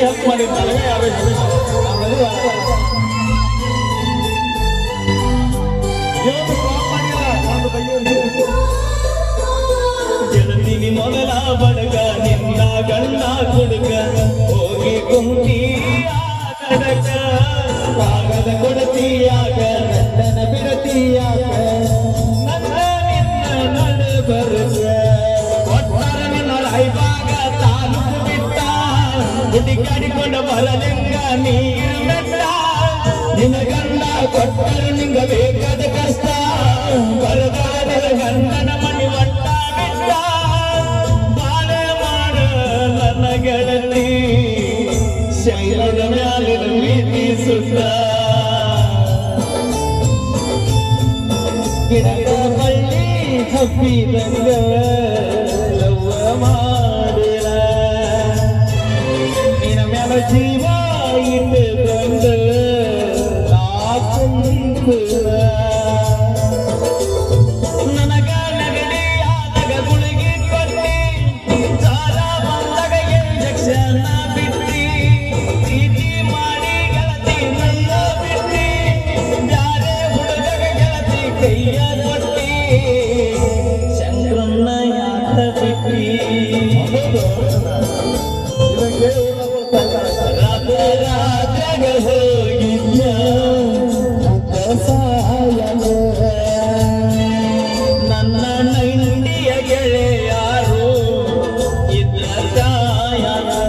Help ಮಾಡಿದ್ದಾಳೆ ಯಾರು ಕಾಲ್ ಮಾಡಿಲ್ಲ ಬಗೆಹರಿಸಿದ್ರು ಗೆಳತಿನಿ ಮೊದಲ ಬಡಗ ನಿನ್ನ ಗಂಡ ಕೊಡುಗ ಹೋಗಿ ನಡಕ ಕಾಗದ ಕೊಡತಿಯಾಗ, ನಂದನ ಬಿಡತಿಯಾಗ. ಹುಡುಕಾಡಿಕೊಂಡ ಬರಲಿಂಗ ನೀರು ಬೆಟ್ಟ ನಿನ್ನ ಗಂಡ ಕೊಟ್ಟರು ನಿಂಗ ಬೇಕಾದ ಕಷ್ಟ. ಬರದಾದ ಗಂಡನ ಮಣಿ ಮಟ್ಟ ಬಿಟ್ಟ ಬಾಳೆ ಮಾಡ ನನ್ನ ಗೆಳತಿ. ಶೈಲದ ಮ್ಯಾಲಿನ ಮೀತಿ ಸುತ್ತ. ಗಿಡದ ಬಳ್ಳಿ ಹಬ್ಬಿದಂಗ. ಬ್ಯಾರೆ ಹುಡುಗಗ ಗೆಳತಿ ಕೈಯ ಕೊಟ್ಟಿ ಶಂಕರನ್ನ ಯಾಕ ಬಿಟ್ಟಿ मेरा रात्र हो